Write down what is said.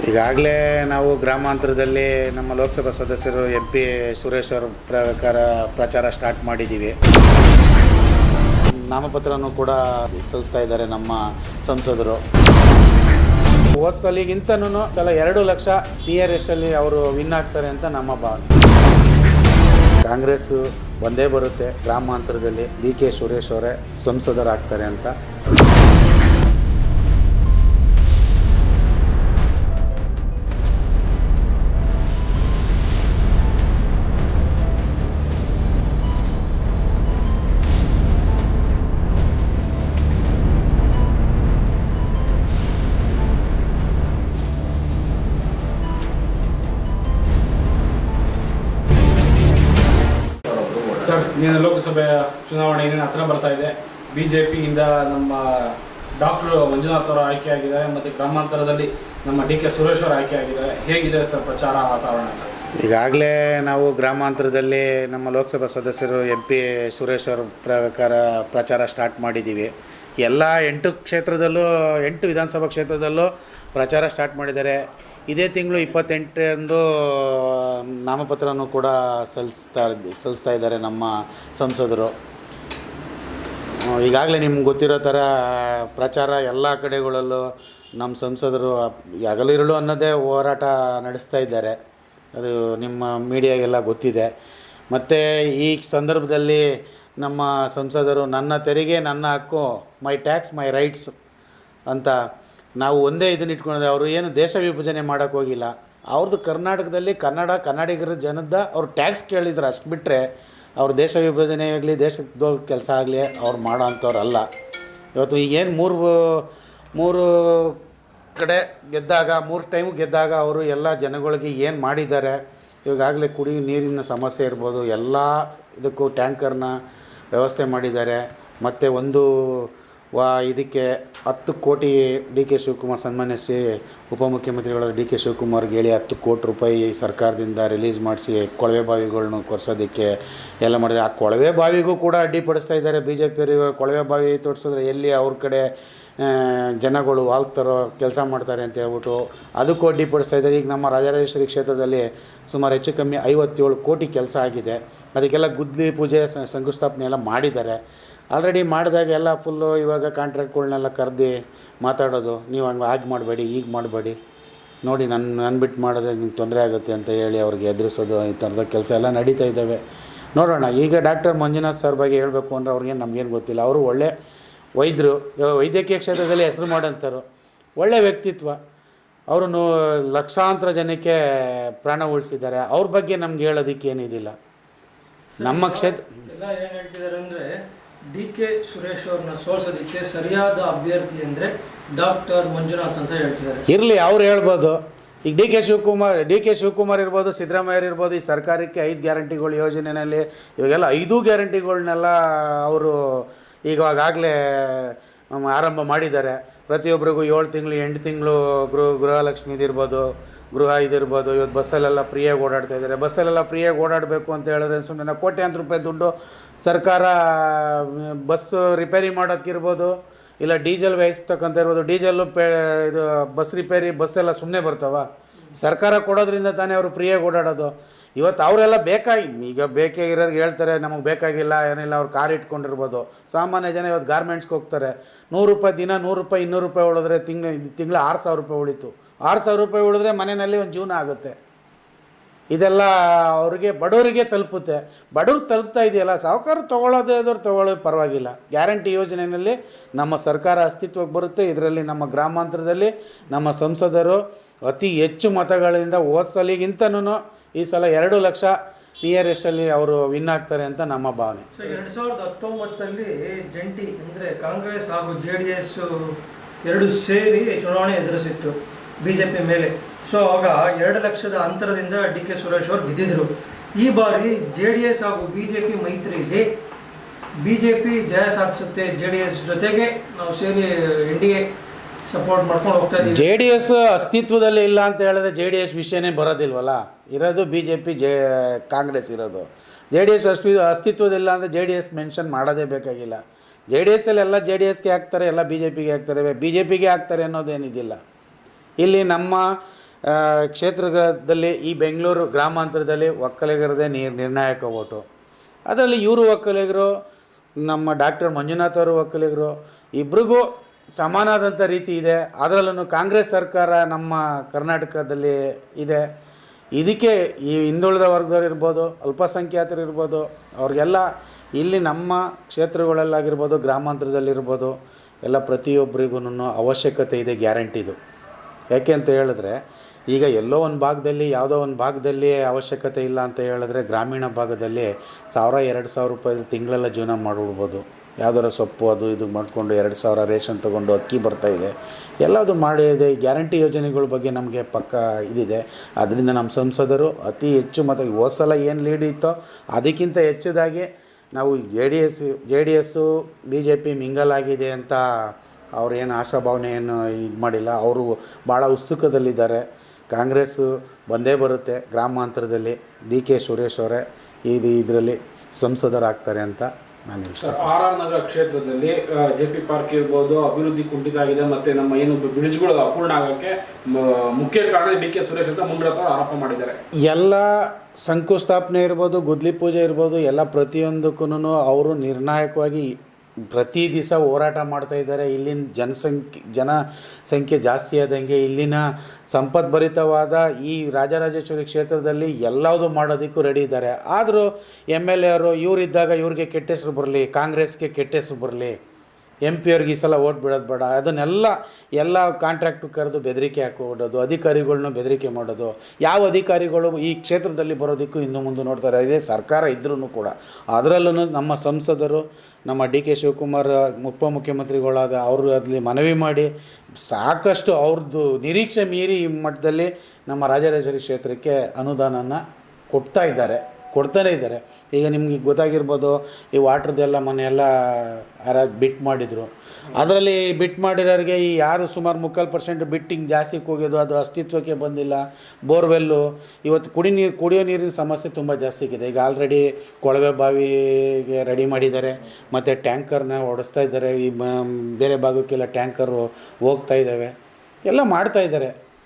ಈಗಾಗಲೇ ನಾವು ಗ್ರಾಮಾಂತರದಲ್ಲಿ ನಮ್ಮ ಲೋಕಸಭಾ ಸದಸ್ಯರು ಎಂ ಪಿ ಸುರೇಶ್ ಅವರ ಪ್ರಕಾರ ಪ್ರಚಾರ ಸ್ಟಾರ್ಟ್ ಮಾಡಿದ್ದೀವಿ. ನಾಮಪತ್ರನೂ ಕೂಡ ಸಲ್ಲಿಸ್ತಾ ಇದ್ದಾರೆ ನಮ್ಮ ಸಂಸದರು. ಹೋದ ಸಲಿಗಿಂತನೂ ಸಲ ಎರಡು ಲಕ್ಷ ನಿಯರೆಸ್ಟಲ್ಲಿ ಅವರು ವಿನ್ ಆಗ್ತಾರೆ ಅಂತ ನಮ್ಮ ಭಾವನೆ. ಕಾಂಗ್ರೆಸ್ಸು ಒಂದೇ ಬರುತ್ತೆ, ಗ್ರಾಮಾಂತರದಲ್ಲಿ ಡಿ ಕೆ ಸುರೇಶ್ ಅವರೇ ಸಂಸದರಾಗ್ತಾರೆ ಅಂತ. ನೀನು ಲೋಕಸಭೆ ಚುನಾವಣೆ ಏನೇನು ಹತ್ರ ಬರ್ತಾ ಇದೆ ಬಿ ಜೆ ಪಿಯಿಂದ ನಮ್ಮ ಡಾಕ್ಟರ್ ಮಂಜುನಾಥ್ ಅವರು ಆಯ್ಕೆ ಆಗಿದ್ದಾರೆ ಮತ್ತು ಗ್ರಾಮಾಂತರದಲ್ಲಿ ನಮ್ಮ ಡಿ ಕೆ ಸುರೇಶ್ ಅವರು ಆಯ್ಕೆ ಆಗಿದ್ದಾರೆ ಹೇಗಿದೆ ಸರ್ ಪ್ರಚಾರ ವಾತಾವರಣ? ಈಗಾಗಲೇ ನಾವು ಗ್ರಾಮಾಂತರದಲ್ಲಿ ನಮ್ಮ ಲೋಕಸಭಾ ಸದಸ್ಯರು ಎಂ ಪಿ ಸುರೇಶ್ ಅವರ ಪ್ರಕಾರ ಪ್ರಚಾರ ಸ್ಟಾರ್ಟ್ ಮಾಡಿದ್ದೀವಿ. ಎಲ್ಲ ಎಂಟು ಕ್ಷೇತ್ರದಲ್ಲೂ, ಎಂಟು ವಿಧಾನಸಭಾ ಕ್ಷೇತ್ರದಲ್ಲೂ ಪ್ರಚಾರ ಸ್ಟಾರ್ಟ್ ಮಾಡಿದ್ದಾರೆ. ಇದೇ ತಿಂಗಳು ಇಪ್ಪತ್ತೆಂಟರಂದು ನಾಮಪತ್ರನೂ ಕೂಡ ಸಲ್ಲಿಸ್ತಾ ಸಲ್ಲಿಸ್ತಾ ಇದ್ದಾರೆ ನಮ್ಮ ಸಂಸದರು. ಈಗಾಗಲೇ ನಿಮ್ಗೆ ಗೊತ್ತಿರೋ ಥರ ಪ್ರಚಾರ ಎಲ್ಲ ಕಡೆಗಳಲ್ಲೂ ನಮ್ಮ ಸಂಸದರು ಹಗಲಿರುಳು ಅನ್ನೋದೇ ಹೋರಾಟ ನಡೆಸ್ತಾ ಇದ್ದಾರೆ. ಅದು ನಿಮ್ಮ ಮೀಡಿಯಾಗೆಲ್ಲ ಗೊತ್ತಿದೆ. ಮತ್ತು ಈ ಸಂದರ್ಭದಲ್ಲಿ ನಮ್ಮ ಸಂಸದರು, ನನ್ನ ತೆರಿಗೆ, ನನ್ನ ಹಕ್ಕು, ಮೈ ಟ್ಯಾಕ್ಸ್, ಮೈ ರೈಟ್ಸ್ ಅಂತ ನಾವು ಒಂದೇ ಇದನ್ನ ಇಟ್ಕೊಂಡಿದ್ದೆ ಅವರು ಏನು ದೇಶ ವಿಭಜನೆ ಮಾಡೋಕ್ಕೆ ಹೋಗಿಲ್ಲ. ಅವ್ರದ್ದು ಕರ್ನಾಟಕದಲ್ಲಿ ಕನ್ನಡ, ಕನ್ನಡಿಗರ ಜನದ ಅವ್ರು ಟ್ಯಾಕ್ಸ್ ಕೇಳಿದ್ರು ಅಷ್ಟು ಬಿಟ್ಟರೆ ಅವ್ರು ದೇಶ ವಿಭಜನೆ ಆಗಲಿ, ದೇಶದ ಕೆಲಸ ಆಗಲಿ ಅವ್ರು ಮಾಡೋ ಅಂಥವ್ರಲ್ಲ. ಇವತ್ತು ಈಗೇನು ಮೂರು ಮೂರು ಕಡೆ ಗೆದ್ದಾಗ, ಮೂರು ಟೈಮು ಗೆದ್ದಾಗ ಅವರು ಎಲ್ಲ ಜನಗಳಿಗೆ ಏನು ಮಾಡಿದ್ದಾರೆ ಇವಾಗಲೇ ಕುಡಿಯೋ ನೀರಿನ ಸಮಸ್ಯೆ ಇರ್ಬೋದು, ಎಲ್ಲ ಇದಕ್ಕೂ ಟ್ಯಾಂಕರ್ನ ವ್ಯವಸ್ಥೆ ಮಾಡಿದ್ದಾರೆ. ಮತ್ತು ಒಂದು ವಾ, ಇದಕ್ಕೆ ಹತ್ತು ಕೋಟಿ ಡಿ ಕೆ ಶಿವಕುಮಾರ್ ಸನ್ಮಾನಿಸಿ ಉಪಮುಖ್ಯಮಂತ್ರಿಗಳ ಡಿ ಕೆ ಶಿವಕುಮಾರ್ಗೆ ಹೇಳಿ ಹತ್ತು ಕೋಟಿ ರೂಪಾಯಿ ಸರ್ಕಾರದಿಂದ ರಿಲೀಸ್ ಮಾಡಿಸಿ ಕೊಳವೆ ಬಾವಿಗಳ್ನ ಕೊರೆಸೋದಕ್ಕೆ ಎಲ್ಲ ಮಾಡಿದೆ. ಆ ಕೊಳವೆ ಬಾವಿಗೂ ಕೂಡ ಅಡ್ಡಿಪಡಿಸ್ತಾ ಇದ್ದಾರೆ. ಬಿ ಜೆ ಪಿಯವರು ಕೊಳವೆ ಬಾವಿ ತೋರಿಸಿದ್ರೆ ಎಲ್ಲಿ ಅವ್ರ ಕಡೆ ಜನಗಳು ಆಗ್ತಾರೋ ಕೆಲಸ ಮಾಡ್ತಾರೆ ಅಂತ ಹೇಳ್ಬಿಟ್ಟು ಅದಕ್ಕೂ ಅಡ್ಡಿಪಡಿಸ್ತಾ ಇದ್ದಾರೆ. ಈಗ ನಮ್ಮ ರಾಜರಾಜೇಶ್ವರಿ ಕ್ಷೇತ್ರದಲ್ಲಿ ಸುಮಾರು ಹೆಚ್ಚು ಕಮ್ಮಿ ಐವತ್ತೇಳು ಕೋಟಿ ಕೆಲಸ ಆಗಿದೆ. ಅದಕ್ಕೆಲ್ಲ ಗುದ್ಲಿ ಪೂಜೆ ಶಂಕುಸ್ಥಾಪನೆ ಎಲ್ಲ ಮಾಡಿದ್ದಾರೆ. ಆಲ್ರೆಡಿ ಮಾಡಿದಾಗ ಎಲ್ಲ ಫುಲ್ಲು ಇವಾಗ ಕಾಂಟ್ರಾಕ್ಟ್ಗಳ್ನೆಲ್ಲ ಕರೆದು ಮಾತಾಡೋದು. ನೀವು ಹಂಗೆ ಹಾಗೆ ಮಾಡಬೇಡಿ ಈಗ ಮಾಡಬೇಡಿ. ನೋಡಿ ನನ್ನ ನನ್ನ ಬಿಟ್ಟು ಮಾಡಿದ್ರೆ ನಿಮ್ಗೆ ತೊಂದರೆ ಆಗುತ್ತೆ ಅಂತ ಹೇಳಿ ಅವ್ರಿಗೆ ಎದುರಿಸೋದು ಈ ಥರದ ಕೆಲಸ ಎಲ್ಲ ನಡೀತಾ ಇದ್ದಾವೆ ನೋಡೋಣ ಈಗ ಡಾಕ್ಟರ್ ಮಂಜುನಾಥ್ ಸರ್ ಬಗ್ಗೆ ಹೇಳಬೇಕು ಅಂದರೆ ಅವ್ರಿಗೆ ನಮಗೇನು ಗೊತ್ತಿಲ್ಲ. ಅವರು ಒಳ್ಳೆ ವೈದ್ಯರು ವೈದ್ಯಕೀಯ ಕ್ಷೇತ್ರದಲ್ಲಿ ಹೆಸರು ಮಾಡೋಂಥವ್ರು ಒಳ್ಳೆ ವ್ಯಕ್ತಿತ್ವ. ಅವರು ಲಕ್ಷಾಂತರ ಜನಕ್ಕೆ ಪ್ರಾಣ ಉಳಿಸಿದ್ದಾರೆ. ಅವ್ರ ಬಗ್ಗೆ ನಮ್ಗೆ ಹೇಳೋದಕ್ಕೆ ಏನಿದಿಲ್ಲ ನಮ್ಮ ಕ್ಷೇತ್ರ ಡಿ ಕೆ ಸುರೇಶ್ ಅವ್ರನ್ನ ಸೋಲ್ಸೋದಕ್ಕೆ ಸರಿಯಾದ ಅಭ್ಯರ್ಥಿ ಅಂದ್ರೆ ಡಾಕ್ಟರ್ ಮಂಜುನಾಥ್ ಅಂತ ಹೇಳ್ತಿದ್ದಾರೆ. ಇರಲಿ, ಅವ್ರು ಹೇಳ್ಬೋದು. ಈಗ D K Shivakumar, D K Shivakumar ಇರ್ಬೋದು, ಸಿದ್ದರಾಮಯ್ಯ ಇರ್ಬೋದು, ಈ ಸರ್ಕಾರಕ್ಕೆ ಐದು ಗ್ಯಾರಂಟಿಗಳು ಯೋಜನೆಯಲ್ಲಿ ಇವಾಗೆಲ್ಲ ಐದು ಗ್ಯಾರಂಟಿಗಳನ್ನೆಲ್ಲ ಅವರು ಈಗಾಗಲೇ ಆರಂಭ ಮಾಡಿದ್ದಾರೆ. ಪ್ರತಿಯೊಬ್ಬರಿಗೂ ಏಳು ತಿಂಗಳು, ಎಂಟು ತಿಂಗಳು ಗೃಹ, ಗೃಹಲಕ್ಷ್ಮಿದು ಇರ್ಬೋದು. ಗೃಹ ಇದಿರ್ಬೋದು, ಇವತ್ತು ಬಸ್ಸಲ್ಲೆಲ್ಲ ಫ್ರೀಯಾಗಿ ಓಡಾಡ್ತಾ ಇದ್ದಾರೆ. ಬಸ್ಸಲ್ಲೆಲ್ಲ ಫ್ರೀಯಾಗಿ ಓಡಾಡಬೇಕು ಅಂತ ಹೇಳಿದ್ರೆ ಸುಮ್ಮನೆ ಕೋಟ್ಯಾಂತರ ರೂಪಾಯಿ ದುಡ್ಡು ಸರ್ಕಾರ, ಬಸ್ ರಿಪೇರಿ ಮಾಡೋದಕ್ಕಿರ್ಬೋದು ಇಲ್ಲ ಡೀಸೆಲ್ ವ್ಯಯಿಸ್ತಕ್ಕಂಥ ಇರ್ಬೋದು. ಡೀಸೆಲ್ಲು ಪೇ ಇದು ಬಸ್ ರಿಪೇರಿ ಬಸ್ಸೆಲ್ಲ ಸುಮ್ಮನೆ ಬರ್ತಾವ? ಸರ್ಕಾರ ಕೊಡೋದ್ರಿಂದ ತಾನೇ ಅವರು ಫ್ರೀಯಾಗಿ ಓಡಾಡೋದು. ಇವತ್ತು ಅವರೆಲ್ಲ ಬೇಕಾಗಿ ಈಗ ಬೇಕಾಗಿರೋರಿಗೆ ಹೇಳ್ತಾರೆ, ನಮಗೆ ಬೇಕಾಗಿಲ್ಲ, ಏನಿಲ್ಲ, ಅವ್ರು ಕಾರ್ ಇಟ್ಕೊಂಡಿರ್ಬೋದು. ಸಾಮಾನ್ಯ ಜನ ಇವತ್ತು ಗಾರ್ಮೆಂಟ್ಸ್ಗೆ ಹೋಗ್ತಾರೆ. ನೂರು ರೂಪಾಯಿ ದಿನ, ನೂರು ರೂಪಾಯಿ ಇನ್ನೂರು ರೂಪಾಯಿ ಉಳಿದ್ರೆ ತಿಂಗಳು ತಿಂಗಳು ಆರು ಸಾವಿರ ರೂಪಾಯಿ ಉಳಿತು. ಆರು ಸಾವಿರ ರೂಪಾಯಿ ಉಳಿದ್ರೆ ಮನೆಯಲ್ಲಿ ಒಂದು ಜೀವನ ಆಗುತ್ತೆ. ಇದೆಲ್ಲ ಅವ್ರಿಗೆ ಬಡವರಿಗೆ ತಲುಪುತ್ತೆ. ಬಡವ್ರು ತಲುಪ್ತಾ ಇದೆಯಲ್ಲ ಸಾಹುಕಾರ ತೊಗೊಳೋದಾದ್ರು ತೊಗೊಳ್ಳೋ ಪರವಾಗಿಲ್ಲ. ಗ್ಯಾರಂಟಿ ಯೋಜನೆಯಲ್ಲಿ ನಮ್ಮ ಸರ್ಕಾರ ಅಸ್ತಿತ್ವಕ್ಕೆ ಬರುತ್ತೆ. ಇದರಲ್ಲಿ ನಮ್ಮ ಗ್ರಾಮಾಂತರದಲ್ಲಿ ನಮ್ಮ ಸಂಸದರು ಅತಿ ಹೆಚ್ಚು ಮತಗಳಿಂದ ಹೋದ ಸಲಿಗಿಂತನೂ ಈ ಸಲ ಎರಡು ಲಕ್ಷ ನಿಯರೆಸ್ಟಲ್ಲಿ ಅವರು ವಿನ್ ಆಗ್ತಾರೆ ಅಂತ ನಮ್ಮ ಭಾವನೆ. ಎರಡು ಸಾವಿರದ ಹತ್ತೊಂಬತ್ತಲ್ಲಿ ಜಂಟಿ ಅಂದ್ರೆ ಕಾಂಗ್ರೆಸ್ ಹಾಗೂ ಜೆ ಎರಡು ಸೇರಿ ಚುನಾವಣೆ ಎದುರಿಸಿತ್ತು. ಬಿಜೆಪಿ ಮೇಲೆ. ಸೊ ಆಗ ಎರಡು ಲಕ್ಷದ ಅಂತರದಿಂದ ಡಿ ಕೆ ಸುರೇಶ್ ಅವರು ಗೆದ್ದಿದ್ರು ಈ ಬಾರಿ ಜೆ ಡಿ ಎಸ್ ಹಾಗೂ ಬಿಜೆಪಿ ಮೈತ್ರಿಯಲ್ಲಿ ಬಿಜೆಪಿ ಜಯ ಸಾಧಿಸುತ್ತೆ. ಜೆ ಡಿ ಎಸ್ ಜೊತೆಗೆ ನಾವು ಸೇರಿ ಎನ್ ಡಿ ಎ ಸಪೋರ್ಟ್ ಮಾಡ್ಕೊಂಡು ಹೋಗ್ತಾ ಇದ್ದೀವಿ. ಜೆ ಡಿ ಎಸ್ ಅಸ್ತಿತ್ವದಲ್ಲಿ ಇಲ್ಲ ಅಂತ ಹೇಳಿದ್ರೆ ಜೆ ಡಿ ಎಸ್ ವಿಷಯನೇ ಬರೋದಿಲ್ವಲ್ಲ? ಇರೋದು B J P, J Congress ಇರೋದು. ಜೆ ಡಿ ಎಸ್ ಅಸ್ತಿ, ಅಸ್ತಿತ್ವದಿಲ್ಲ ಅಂದರೆ ಜೆ ಡಿ ಎಸ್ ಮೆನ್ಷನ್ ಮಾಡೋದೇ ಬೇಕಾಗಿಲ್ಲ. ಜೆ ಡಿ ಎಸ್ಸಲ್ಲಿ ಎಲ್ಲ ಜೆ ಡಿ ಎಸ್ಗೆ ಹಾಕ್ತಾರೆ, ಎಲ್ಲ ಬಿ ಜೆ ಪಿಗೆ ಹಾಕ್ತಾರೆ. ಬಿ ಜೆ ಪಿಗೆ ಹಾಕ್ತಾರೆ ಅನ್ನೋದೇನಿದಿಲ್ಲ. ಇಲ್ಲಿ ನಮ್ಮ ಕ್ಷೇತ್ರದಲ್ಲಿ ಈ ಬೆಂಗಳೂರು ಗ್ರಾಮಾಂತರದಲ್ಲಿ ಒಕ್ಕಲಿಗರದೇ ನೀರ್ ನಿರ್ಣಾಯಕ ಓಟು. ಅದರಲ್ಲಿ ಇವರು ಒಕ್ಕಲಿಗರು, ನಮ್ಮ ಡಾಕ್ಟರ್ ಮಂಜುನಾಥ್ ಅವರು ಒಕ್ಕಲಿಗರು, ಇಬ್ರಿಗೂ ಸಮಾನಾದಂಥ ರೀತಿ ಇದೆ. ಅದರಲ್ಲೂ ಕಾಂಗ್ರೆಸ್ ಸರ್ಕಾರ ನಮ್ಮ ಕರ್ನಾಟಕದಲ್ಲಿ ಇದೆ. ಇದಕ್ಕೆ ಈ ಹಿಂದುಳಿದ ವರ್ಗದವ್ರು ಇರ್ಬೋದು, ಅಲ್ಪಸಂಖ್ಯಾತರು ಇರ್ಬೋದು, ಅವ್ರಿಗೆಲ್ಲ ಇಲ್ಲಿ ನಮ್ಮ ಕ್ಷೇತ್ರಗಳಲ್ಲಾಗಿರ್ಬೋದು, ಗ್ರಾಮಾಂತರದಲ್ಲಿರ್ಬೋದು, ಎಲ್ಲ ಪ್ರತಿಯೊಬ್ಬರಿಗೂ ಅವಶ್ಯಕತೆ ಇದೆ ಗ್ಯಾರಂಟಿದು ಯಾಕೆ ಅಂತ ಹೇಳಿದ್ರೆ ಈಗ ಎಲ್ಲೋ ಒಂದು ಭಾಗದಲ್ಲಿ, ಯಾವುದೋ ಒಂದು ಭಾಗದಲ್ಲಿ ಅವಶ್ಯಕತೆ ಇಲ್ಲ ಅಂತ ಹೇಳಿದ್ರೆ ಗ್ರಾಮೀಣ ಭಾಗದಲ್ಲಿ ಸಾವಿರ, ಎರಡು ಸಾವಿರ ರೂಪಾಯಿ ತಿಂಗಳೆಲ್ಲ ಜೀವನ ಮಾಡಿಬಿಡ್ಬೋದು ಯಾವ್ದಾರ ಸೊಪ್ಪು ಅದು ಇದು ಮಾಡಿಕೊಂಡು ಎರಡು ಸಾವಿರ ರೇಷನ್ ತೊಗೊಂಡು ಅಕ್ಕಿ ಬರ್ತಾಯಿದೆ ಎಲ್ಲದು ಮಾಡಿದೆ ಗ್ಯಾರಂಟಿ ಯೋಜನೆಗಳ ಬಗ್ಗೆ ನಮಗೆ ಪಕ್ಕ ಇದಿದೆ. ಅದರಿಂದ ನಮ್ಮ ಸಂಸದರು ಅತಿ ಹೆಚ್ಚು ಮತ್ತು ಹೋದ ಸಲ ಏನು ಲೀಡ್ ಇತ್ತೋ ಅದಕ್ಕಿಂತ ಹೆಚ್ಚದಾಗಿ ನಾವು J D S, J D S B J P mingle ಆಗಿದೆ ಅಂತ ಅವ್ರೇನು ಆಶಾಭಾವನೆಯನ್ನು ಇದು ಮಾಡಿಲ್ಲ. ಅವರು ಭಾಳ ಉತ್ಸುಕದಲ್ಲಿದ್ದಾರೆ. ಕಾಂಗ್ರೆಸ್ಸು ಬಂದೇ ಬರುತ್ತೆ ಗ್ರಾಮಾಂತರದಲ್ಲಿ ಡಿ ಕೆ ಸುರೇಶ್ ಅವರೇ ಇದು ಇದರಲ್ಲಿ ಸಂಸದರಾಗ್ತಾರೆ ಅಂತ ನಾನು ಇಷ್ಟ ಆರ್ ಆರ್ ನಗರ ಕ್ಷೇತ್ರದಲ್ಲಿ ಜೆ ಪಿ ಪಾರ್ಕ್ ಇರ್ಬೋದು ಅಭಿವೃದ್ಧಿ ಕುಂಠಿತ ಆಗಿದೆ ಮತ್ತೆ ನಮ್ಮ ಏನು ಬ್ರಿಡ್ಜ್ಗಳು ಅಪೂರ್ಣ ಆಗೋಕ್ಕೆ ಮುಖ್ಯ ಕಾರಣ ಡಿ ಕೆ ಸುರೇಶ್ ಅಂತ ಮುಂಡ್ರತ್ ಆರೋಪ ಮಾಡಿದ್ದಾರೆ. ಎಲ್ಲ ಶಂಕುಸ್ಥಾಪನೆ ಇರ್ಬೋದು ಗುದ್ಲಿ ಪೂಜೆ ಇರ್ಬೋದು ಎಲ್ಲ ಪ್ರತಿಯೊಂದಕ್ಕೂ ಅವರು ನಿರ್ಣಾಯಕವಾಗಿ ಪ್ರತಿ ದಿವಸ ಹೋರಾಟ ಮಾಡ್ತಾ ಇದ್ದಾರೆ. ಇಲ್ಲಿನ ಜನಸಂಖ್ಯೆ ಜನಸಂಖ್ಯೆ ಜಾಸ್ತಿ ಆದಂಗೆ ಇಲ್ಲಿನ ಸಂಪದ್ಭರಿತವಾದ ಈ ರಾಜರಾಜೇಶ್ವರಿ ಕ್ಷೇತ್ರದಲ್ಲಿ ಎಲ್ಲದು ಮಾಡೋದಕ್ಕೂ ರೆಡಿ ಇದ್ದಾರೆ. ಆದರೂ ಎಂ ಎಲ್ ಎ ಅವರು, ಇವರಿದ್ದಾಗ ಇವ್ರಿಗೆ ಕೆಟ್ಟ ಹೆಸರು ಬರಲಿ, ಕಾಂಗ್ರೆಸ್ಗೆ ಕೆಟ್ಟ ಹೆಸರು ಬರಲಿ ಎಂ ಪಿ ಅವ್ರಿಗೆ ಈ ಸಲ ಓಟ್ ಬಿಡೋದು ಬೇಡ. ಅದನ್ನೆಲ್ಲ ಎಲ್ಲ ಕಾಂಟ್ರಾಕ್ಟ್ ಕರೆದು ಬೆದರಿಕೆ ಹಾಕೋಡೋದು ಅಧಿಕಾರಿಗಳನ್ನ ಬೆದರಿಕೆ ಮಾಡೋದು. ಯಾವ ಅಧಿಕಾರಿಗಳು ಈ ಕ್ಷೇತ್ರದಲ್ಲಿ ಬರೋದಕ್ಕೂ ಇನ್ನು ಮುಂದೆ ನೋಡ್ತಾರೆ ಇದೇ ಸರ್ಕಾರ ಇದ್ರೂ ಕೂಡ. ಅದರಲ್ಲೂ ನಮ್ಮ ಸಂಸದರು, ನಮ್ಮ ಡಿ ಕೆ ಶಿವಕುಮಾರ್ ಉಪಮುಖ್ಯಮಂತ್ರಿಗಳಾದ ಅವರು ಅಲ್ಲಿ ಮನವಿ ಮಾಡಿ ಸಾಕಷ್ಟು ಅವ್ರದ್ದು ನಿರೀಕ್ಷೆ ಮೀರಿ ಈ ಮಟ್ಟದಲ್ಲಿ ನಮ್ಮ ರಾಜರಾಜೇಶ್ವರಿ ಕ್ಷೇತ್ರಕ್ಕೆ ಅನುದಾನನ ಕೊಡ್ತಾ ಇದ್ದಾರೆ. ಕೊಡ್ತಾನೇ ಇದ್ದಾರೆ. ಈಗ ನಿಮಗೆ ಗೊತ್ತಾಗಿರ್ಬೋದು, ಈ ವಾಟ್ರದ್ದೆಲ್ಲ ಮನೆಯೆಲ್ಲ ಯಾರ ಬಿಟ್ ಮಾಡಿದರು. ಅದರಲ್ಲಿ ಬಿಟ್ ಮಾಡಿರೋರಿಗೆ ಈ ಯಾರು ಸುಮಾರು ಮುಕ್ಕಾಲು ಪರ್ಸೆಂಟ್ ಬಿಟ್ಟಿಂಗ್ ಜಾಸ್ತಿ ಹೋಗ್ಯೋದು ಅದು ಅಸ್ತಿತ್ವಕ್ಕೆ ಬಂದಿಲ್ಲ. ಬೋರ್ವೆಲ್ಲು, ಇವತ್ತು ಕುಡಿ ನೀರು, ಕುಡಿಯೋ ನೀರಿನ ಸಮಸ್ಯೆ ತುಂಬ ಜಾಸ್ತಿ ಇದೆ ಈಗ ಆಲ್ರೆಡಿ ಕೊಳವೆ ಬಾವಿಗೆ ರೆಡಿ ಮಾಡಿದ್ದಾರೆ, ಮತ್ತು ಟ್ಯಾಂಕರ್ನ ಓಡಿಸ್ತಾ ಇದ್ದಾರೆ. ಈ ಬೇರೆ ಭಾಗಕ್ಕೆಲ್ಲ ಟ್ಯಾಂಕರು ಹೋಗ್ತಾ ಇದ್ದಾವೆ. ಎಲ್ಲ ಮಾಡ್ತಾ ಇದ್ದಾರೆ.